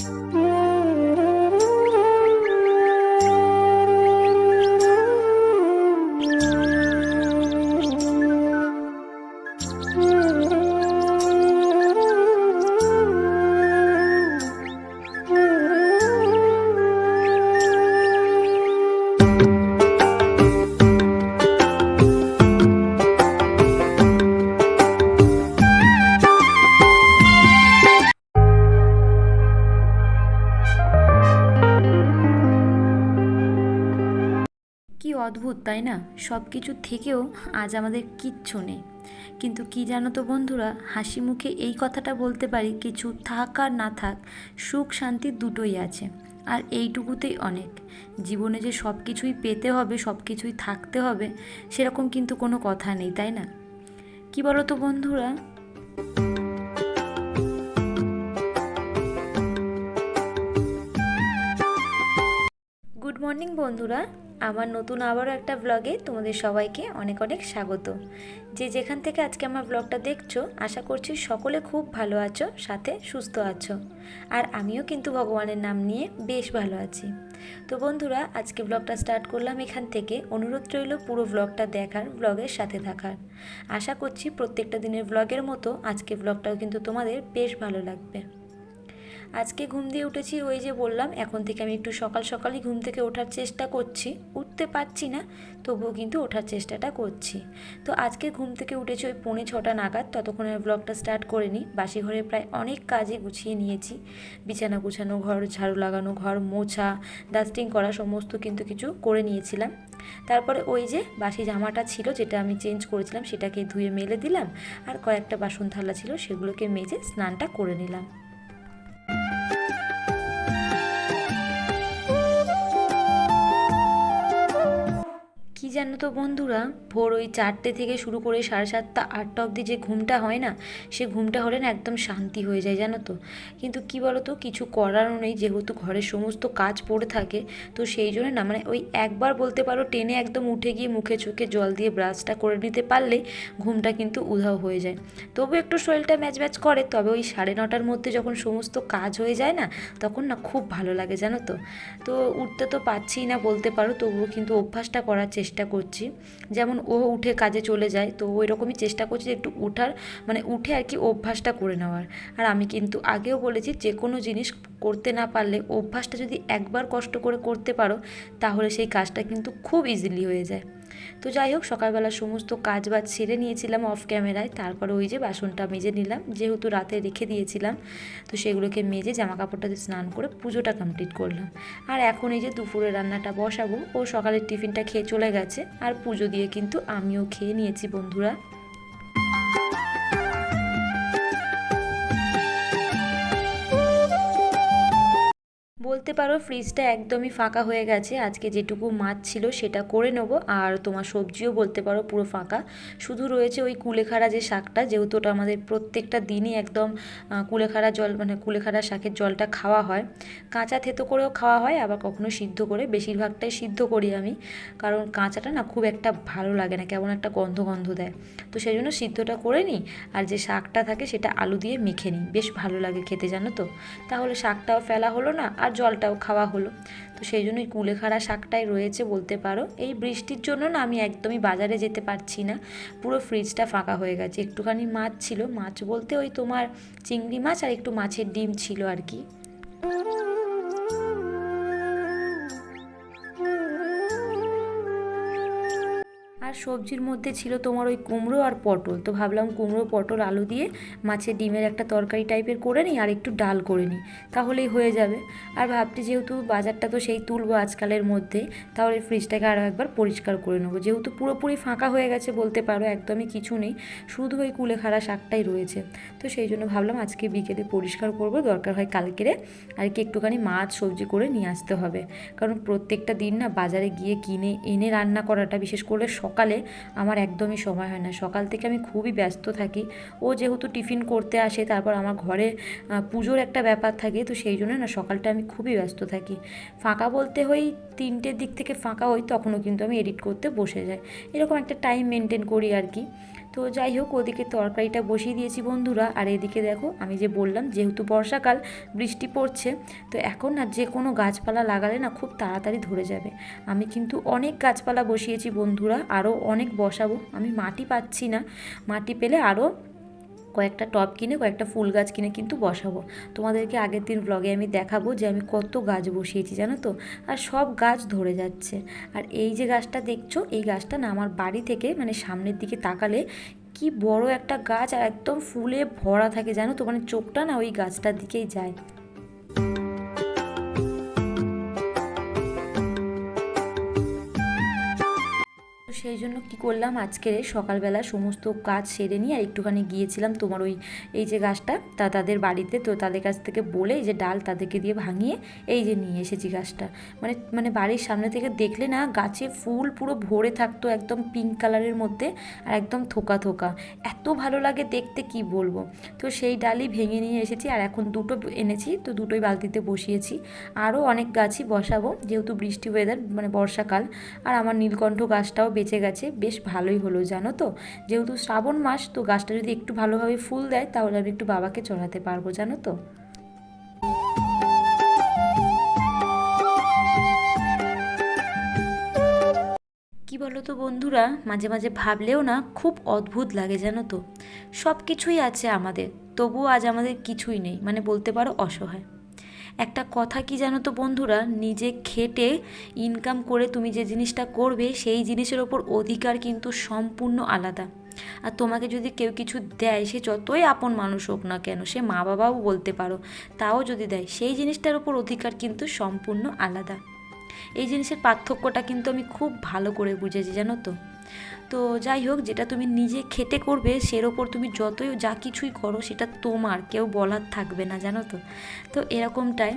কি তাই না সব কিছু থেকেও আজ আমাদের কিচ্ছু নেই। কিন্তু কি জানো তো বন্ধুরা, হাসি মুখে এই কথাটা বলতে পারি, কিছু থাক আর না থাক, সুখ শান্তি দুটোই আছে, আর এইটুকুতেই অনেক। জীবনে যে সব কিছুই পেতে হবে সব কিছুই থাকতে হবে, সেরকম কিন্তু কোনো কথা নেই, তাই না? কি বলো তো বন্ধুরা? গুড মর্নিং বন্ধুরা। আমার নতুন আবারও একটা ব্লগে তোমাদের সবাইকে অনেক অনেক স্বাগত। যে যেখান থেকে আজকে আমার ব্লগটা দেখছ, আশা করছি সকলে খুব ভালো আছো, সাথে সুস্থ আছো। আর আমিও কিন্তু ভগবানের নাম নিয়ে বেশ ভালো আছি। তো বন্ধুরা, আজকে ব্লগটা স্টার্ট করলাম এখান থেকে। অনুরোধ রইল পুরো ব্লগটা দেখার ব্লগের সাথে থাকার। আশা করছি প্রত্যেকটা দিনের ব্লগের মতো আজকে ব্লগটাও কিন্তু তোমাদের বেশ ভালো লাগবে। আজকে ঘুম দিয়ে উঠেছি, ওই যে বললাম, এখন থেকে আমি একটু সকাল সকালই ঘুম থেকে ওঠার চেষ্টা করছি। উঠতে পারছি না, তবুও কিন্তু ওঠার চেষ্টাটা করছি। তো আজকে ঘুম থেকে উঠেছি ওই পৌনে ছটা নাগাদ, ততক্ষণে ব্লগটা স্টার্ট করে নিই। বাসি ঘরে প্রায় অনেক কাজই গুছিয়ে নিয়েছি। বিছানা গুছানো, ঘর ঝাড়ু লাগানো, ঘর মোছা ডাস্টিং করা, সমস্ত কিন্তু কিছু করে নিয়েছিলাম। তারপরে ওই যে বাসি জামাটা ছিল, যেটা আমি চেঞ্জ করেছিলাম, সেটাকে ধুয়ে মেলে দিলাম, আর কয়েকটা বাসন থালা ছিল, সেগুলোকে মেজে স্নানটা করে নিলাম। জানো তো বন্ধুরা? ভোর ওই চারটে থেকে শুরু করে সাড়ে সাতটা, আটটা অবধি যে ঘুমটা হয় না, সে ঘুমটা হলে না একদম শান্তি হয়ে যায়, জানো তো। কিন্তু কি বলো তো কিছু করারও নেই, যেহেতু ঘরের সমস্ত কাজ পড়ে থাকে, তো সেই জন্য না মানে ওই একবার বলতে পারো টেনে একদম উঠে গিয়ে মুখে চোখে জল দিয়ে ব্রাশটা করে নিতে পারলেই ঘুমটা কিন্তু উধাও হয়ে যায়। তবু একটু শরীরটা ম্যাচ ম্যাচ করে, তবে ওই সাড়ে নটার মধ্যে যখন সমস্ত কাজ হয়ে যায় না, তখন না খুব ভালো লাগে, জানো তো। তো উঠতে তো পারছিই না বলতে পারো, তবুও কিন্তু অভ্যাসটা করার চেষ্টা করছি। যেমন ও উঠে কাজে চলে যায়, তো ওই রকমই চেষ্টা করছি যে একটু উঠার মানে উঠে আর কি অভ্যাসটা করে নেওয়ার। আর আমি কিন্তু আগেও বলেছি যে কোনো জিনিস করতে না পারলে, অভ্যাসটা যদি একবার কষ্ট করে করতে পারো, তাহলে সেই কাজটা কিন্তু খুব ইজিলি হয়ে যায়। তো যাই হোক, সকালবেলা সমস্ত কাজ বাজ ছেড়ে নিয়েছিলাম অফ ক্যামেরায় তারপরে ওই যে বাসনটা মেজে নিলাম, যেহেতু রাতে রেখে দিয়েছিলাম, তো সেগুলোকে মেজে জামা কাপড়টাতে স্নান করে পুজোটা কমপ্লিট করলাম। আর এখন এই যে দুপুরে রান্নাটা বসাবো, ও সকালের টিফিনটা খেয়ে চলে গেছে। আর পুজো দিয়ে কিন্তু আমিও খেয়ে নিয়েছি, বন্ধুরা। বলতে পারো ফ্রিজটা একদমই ফাঁকা হয়ে গেছে। আজকে যেটুকু মাছ ছিল সেটা করে নেব। আর তোমার সবজিও বলতে পারো পুরো ফাঁকা। শুধু রয়েছে ওই কুলেখাড়া যে শাকটা, যেহেতু ওটা আমাদের প্রত্যেকটা দিনই একদম কুলেখাড়া জল মানে কুলেখাড়া শাকের জলটা খাওয়া হয়। কাঁচা থেতো করেও খাওয়া হয়, আবার কখনো সিদ্ধ করে। বেশিরভাগটাই সিদ্ধ করি আমি। কারণ কাঁচাটা না খুব একটা ভালো লাগে না, কেমন একটা গন্ধ গন্ধ দেয়। তো সেই জন্য সিদ্ধটা করে নিই। আর যে শাকটা থাকে সেটা আলু দিয়ে মেখে নিই। বেশ ভালো লাগে খেতে, জানো তো? তাহলে শাকটাও ফেলা হলো না। আর জলটাও খাওয়া হলো। তো সেই জন্যই কুলেখাড়া শাকটাই রয়েছে বলতে পারো। এই বৃষ্টির জন্য না আমি একদমই বাজারে যেতে পারছি না। পুরো ফ্রিজটা ফাঁকা হয়ে গেছে। একটুখানি মাছ ছিল। মাছ বলতে ওই তোমার চিংড়ি মাছ আর একটু মাছের ডিম ছিল আর কি। আর সবজির মধ্যে ছিল তোমার ওই কুমড়ো আর পটল। তো ভাবলাম কুমড়ো, পটল, আলু দিয়ে মাছের ডিমের একটা তরকারি টাইপের করে নিই আর একটু ডাল করে নিই। তাহলেই হয়ে যাবে। আর ভাবছি যেহেতু বাজারটা তো সেই তুলবো আজকালের মধ্যে, তাহলে ফ্রিজটাকে আরও একবার পরিষ্কার করে নেব। যেহেতু পুরোপুরি ফাঁকা হয়ে গেছে বলতে পারো, একদমই কিছু নেই। শুধু ওই কুলেখাড়া শাকটাই রয়েছে। তো সেই জন্য ভাবলাম আজকে বিকেলে পরিষ্কার করব, দরকার হয় কালকেরে আর কি একটুখানি মাছ, সবজি করে নিয়ে আসতে হবে। কারণ প্রত্যেকটা দিন না বাজারে গিয়ে কিনে, এনে রান্না করাটা, বিশেষ করে সকালে আমার একদমই সময় হয় না। সকাল থেকে আমি খুবই ব্যস্ত থাকি। ও যেহেতু টিফিন করতে আসে, তারপর আমার ঘরে পুজোর একটা ব্যাপার থাকে, তো সেই জন্য না সকালটা আমি খুবই ব্যস্ত থাকি। ফাঁকা বলতে হই তিনটের দিক থেকে ফাঁকা হই তখনও কিন্তু আমি এডিট করতে বসে যাই। এরকম একটা টাইম মেনটেন করি আর কি। তো যাই হোক, ওদিকে তরকারিটা বসিয়ে দিয়েছি বন্ধুরা। আর এদিকে দেখো, আমি যে বললাম, যেহেতু বর্ষাকাল, বৃষ্টি পড়ছে, তো এখন না যে কোনো গাছপালা লাগালে না খুব তাড়াতাড়ি ধরে যাবে। আমি কিন্তু অনেক গাছপালা বসিয়েছি বন্ধুরা, আরও অনেক বসাবো। আমি মাটি পাচ্ছি না। মাটি পেলে আরও কয়েকটা টব কিনে, কয়েকটা ফুল গাছ কিনে কিন্তু বসাবো। তোমাদেরকে আগের দিন ব্লগে আমি দেখাবো যে আমি কত গাছ বসিয়েছি, জানো তো? আর সব গাছ ধরে যাচ্ছে। আর এই যে গাছটা দেখছ, এই গাছটা না আমার বাড়ি থেকে মানে সামনের দিকে তাকালে কি বড় একটা গাছ আর একদম ফুলে ভরা থাকে, জানো তো? মানে চোখটা না ওই গাছটার দিকেই যায়। সেই জন্য কি করলাম? আজকে সকালবেলা সমস্ত কাজ সেরে নিয়ে আর একটুখানি গিয়েছিলাম তোমার ওই, এই যে গাছটা, তা তাদের বাড়িতে, তো তাদের কাছ থেকে বলে যে ডাল তাদেরকে দিয়ে ভাঙিয়ে এই যে নিয়ে এসেছি গাছটা। মানে মানে বাড়ির সামনে থেকে দেখলে না, গাছে ফুল পুরো ভরে থাকতো একদম পিঙ্ক কালারের মধ্যে আর একদম থোকা থোকা। এত ভালো লাগে দেখতে, কি বলব? তো সেই ডালই ভেঙে নিয়ে এসেছি আর এখন দুটো এনেছি, তো দুটোই বালতিতে বসিয়েছি। আরও অনেক গাছই বসাবো, যেহেতু বৃষ্টি ওয়েদার মানে বর্ষাকাল। আর আমার নীলকণ্ঠ গাছটাও বেঁচে গেছে, বেশ ভালোই হলো, জানো তো? যেহেতু শ্রাবণ মাস, তো গাছটা যদি একটু ভালোভাবে ফুল দেয়, তাহলে আমি একটু বাবাকে চড়াতে পারব, জানো তো? বলো তো বন্ধুরা, মাঝে মাঝে ভাবলেও না খুব অদ্ভুত লাগে, জানো তো? সব কিছুই আছে আমাদের, তবুও আজ আমাদের কিছুই নেই মানে বলতে পারো অসহায়। একটা কথা কি জানো তো বন্ধুরা? নিজে খেটে ইনকাম করে তুমি যে জিনিসটা করবে, সেই জিনিসের ওপর অধিকার কিন্তু সম্পূর্ণ আলাদা। আর তোমাকে যদি কেউ কিছু দেয়, সে যতই আপন মানুষ হোক না কেন, সে মা বাবাও বলতে পারো, তাও যদি দেয়, সেই জিনিসটার ওপর অধিকার কিন্তু সম্পূর্ণ আলাদা। এই জিনিসের পার্থক্যটা কিন্তু আমি খুব ভালো করে বুঝেছি, জানো তো। তো যাই হোক, যেটা তুমি নিজে খেতে করবে, সের ওপর তুমি যতই যা কিছুই করো, সেটা তোমার, কেউ বলার থাকবে না, জানো তো। তো এরকমটাই।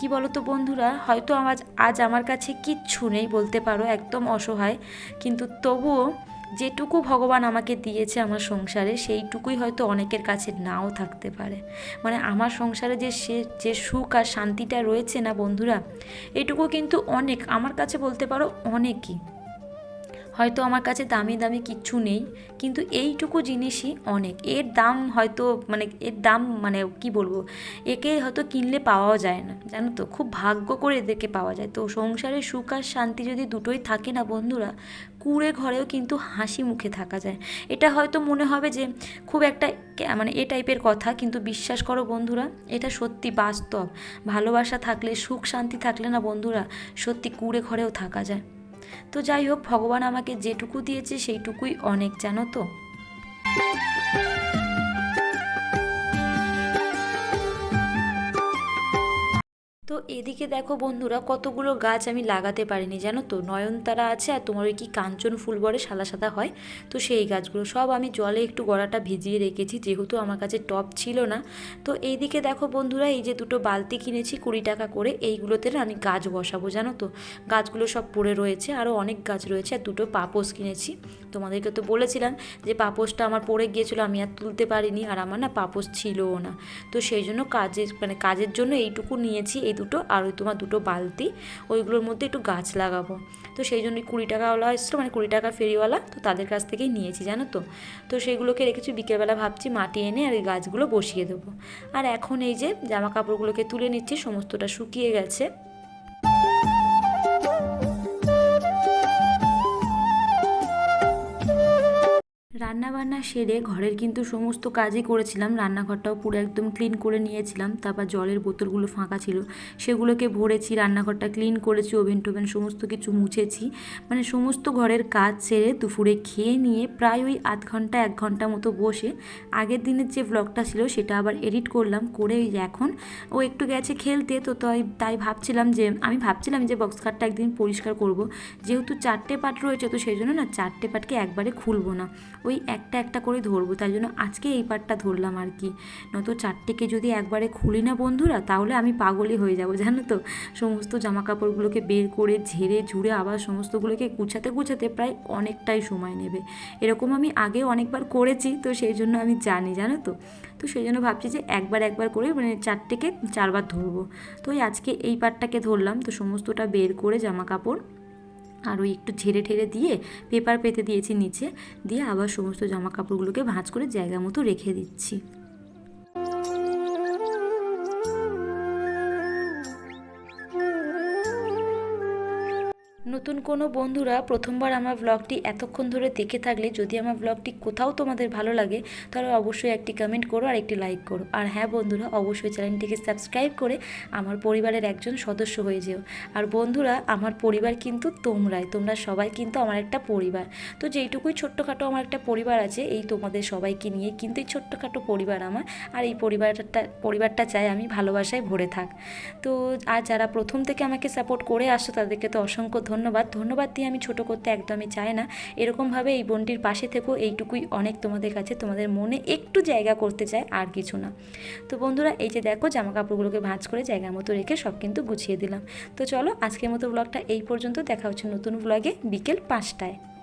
কি বলো তো বন্ধুরা, হয়তো আমার আজ আমার কাছে কিচ্ছু নেই বলতে পারো, একদম অসহায়। কিন্তু তবুও যেটুকু ভগবান আমাকে দিয়েছে আমার সংসারে, সেইটুকুই হয়তো অনেকের কাছে নাও থাকতে পারে। মানে আমার সংসারে যে সে, যে সুখ আর শান্তিটা রয়েছে না বন্ধুরা, এটুকু কিন্তু অনেক। আমার কাছে বলতে পারো অনেকই। হয়তো আমার কাছে দামি দামি কিচ্ছু নেই, কিন্তু এইটুকু জিনিসই অনেক। এর দাম হয়তো মানে এর দাম মানে কি বলব, একে হয়তো কিনলে পাওয়াও যায় না, জানো তো? খুব ভাগ্য করে এদেরকে পাওয়া যায়। তো সংসারে সুখ আর শান্তি যদি দুটোই থাকে না বন্ধুরা, কুড়ে ঘরেও কিন্তু হাসি মুখে থাকা যায়। এটা হয়তো মনে হবে যে খুব একটা মানে এ টাইপের কথা, কিন্তু বিশ্বাস করো বন্ধুরা, এটা সত্যি বাস্তব। ভালোবাসা থাকলে, সুখ শান্তি থাকলে না বন্ধুরা, সত্যি কুড়ে ঘরেও থাকা যায়। তো যাই হোক ভগবান আমাকে যেটুকু দিয়েছে সেইটুকুই অনেক জানো তো? তো এদিকে দেখো বন্ধুরা, কতগুলো গাছ আমি লাগাতে পারিনি, জানো তো? নয়নতারা আছে আর তোমার ওই কি কাঞ্চন ফুল বলে সাদা সাদা হয়, তো সেই গাছগুলো সব আমি জলে একটু গড়াটা ভিজিয়ে রেখেছি, যেহেতু আমার কাছে টপ ছিল না। তো এইদিকে দেখো বন্ধুরা, এই যে দুটো বালতি কিনেছি কুড়ি টাকা করে, এইগুলোতে আমি গাছ বসাবো, জানো তো? গাছগুলো সব পড়ে রয়েছে আরও অনেক গাছ রয়েছে, আর দুটো পাপোস কিনেছি। তোমাদেরকে তো বলেছিলাম যে পাপোসটা আমার পড়ে গিয়েছিল, আমি আর তুলতে পারিনি, আর আমার না পাপোস ছিলও না। তো সেই জন্য কাজের মানে কাজের জন্য এইটুকু নিয়েছি, এই দুটো আর ওই তোমার দুটো বালতি, ওইগুলোর মধ্যে একটু গাছ লাগাবো। তো সেই জন্য কুড়ি টাকাওয়ালা এসছিলো মানে কুড়ি টাকা ফেরিওয়ালা, তো তাদের কাছ থেকেই নিয়েছি, জানো তো। তো সেগুলোকে রেখেছি, বিকেলবেলা ভাবছি মাটি এনে আর ওই গাছগুলো বসিয়ে দেবো। আর এখন এই যে জামা কাপড়গুলোকে তুলে নিচ্ছি, সমস্তটা শুকিয়ে গেছে। রান্নাবান্না সেরে ঘরের কিন্তু সমস্ত কাজই করেছিলাম। রান্নাঘরটাও পুরো একদম ক্লিন করে নিয়েছিলাম। তারপর জলের বোতলগুলো ফাঁকা ছিল। সেগুলোকে ভরেছি, রান্নাঘরটা ক্লিন করেছি ওভেন টোভেন সমস্ত কিছু মুছেছি। মানে সমস্ত ঘরের কাজ সেরে দুপুরে খেয়ে নিয়ে প্রায় ওই আধ ঘণ্টা, এক ঘণ্টা মতো বসে আগের দিনের যে ব্লগটা ছিল সেটা আবার এডিট করলাম। করে এখন ও একটু গেছে খেলতে, তো তাই তাই ভাবছিলাম যে, আমি ভাবছিলাম যে বক্স খাটটা একদিন পরিষ্কার করব। যেহেতু চারটে পাট রয়েছে, তো সেই জন্য না চারটে পাটকে একবারে খুলবো না। ওই একটা একটা করে ধরবো তাই জন্য আজকে এই পাটটা ধরলাম আর কি। নয়তো চারটেকে যদি একবারে খুলি না বন্ধুরা, তাহলে আমি পাগলই হয়ে যাব, জানো তো? সমস্ত জামা কাপড়গুলোকে বের করে ঝেড়ে ঝুড়ে আবার সমস্তগুলোকে গুছাতে গুছাতে প্রায় অনেকটাই সময় নেবে। এরকম আমি আগে অনেকবার করেছি, তো সেই জন্য আমি জানি, জানো তো? তো সেই জন্য ভাবছি যে একবার একবার করে মানে চারটেকে চারবার ধরবো। তো ওই আজকে এই পাটটাকে ধরলাম, তো সমস্তটা বের করে জামা কাপড় আর ওই একটু ঝেড়ে ঠেড়ে দিয়ে পেপার পেতে দিয়েছি নিচে। দিয়ে আবার সমস্ত জামা কাপড়গুলোকে ভাঁজ করে জায়গা মতো রেখে দিচ্ছি। নতুন কোনো বন্ধুরা প্রথমবার আমার ব্লগটি এতক্ষণ ধরে দেখে থাকলে যদি আমার ব্লগটি কোথাও তোমাদের ভালো লাগে, তাহলে অবশ্যই একটি কমেন্ট করো আর একটি লাইক করো। আর হ্যাঁ বন্ধুরা, অবশ্যই চ্যানেলটিকে সাবস্ক্রাইব করে আমার পরিবারের একজন সদস্য হয়ে যেও। আর বন্ধুরা, আমার পরিবার কিন্তু তোমরাই, তোমরা সবাই কিন্তু আমার একটা পরিবার। তো যেইটুকুই ছোট্টখাটো আমার একটা পরিবার আছে, এই তোমাদের সবাইকে নিয়ে কিন্তু এই ছোট্টখাটো পরিবার আমার, আর এই পরিবারটা পরিবারটা চাই আমি ভালোবাসায় ভরে থাক। তো আর যারা প্রথম থেকে আমাকে সাপোর্ট করে আসো তাদেরকে তো অসংখ্য ধন্যবাদ। ধন্যবাদ। ধন্যবাদ দিয়ে আমি ছোট করতে একদমই চাই না। এরকমভাবে এই বোনটির পাশে থেকেও এইটুকুই অনেক তোমাদের কাছে তোমাদের মনে একটু জায়গা করতে চায় আর কিছু না। তো বন্ধুরা, এই যে দেখো জামা কাপড়গুলোকে ভাঁজ করে জায়গা মতো রেখে সব কিন্তু গুছিয়ে দিলাম। তো চলো আজকের মতো ব্লগটা এই পর্যন্ত। দেখা হচ্ছে নতুন ব্লগে বিকেল পাঁচটায়।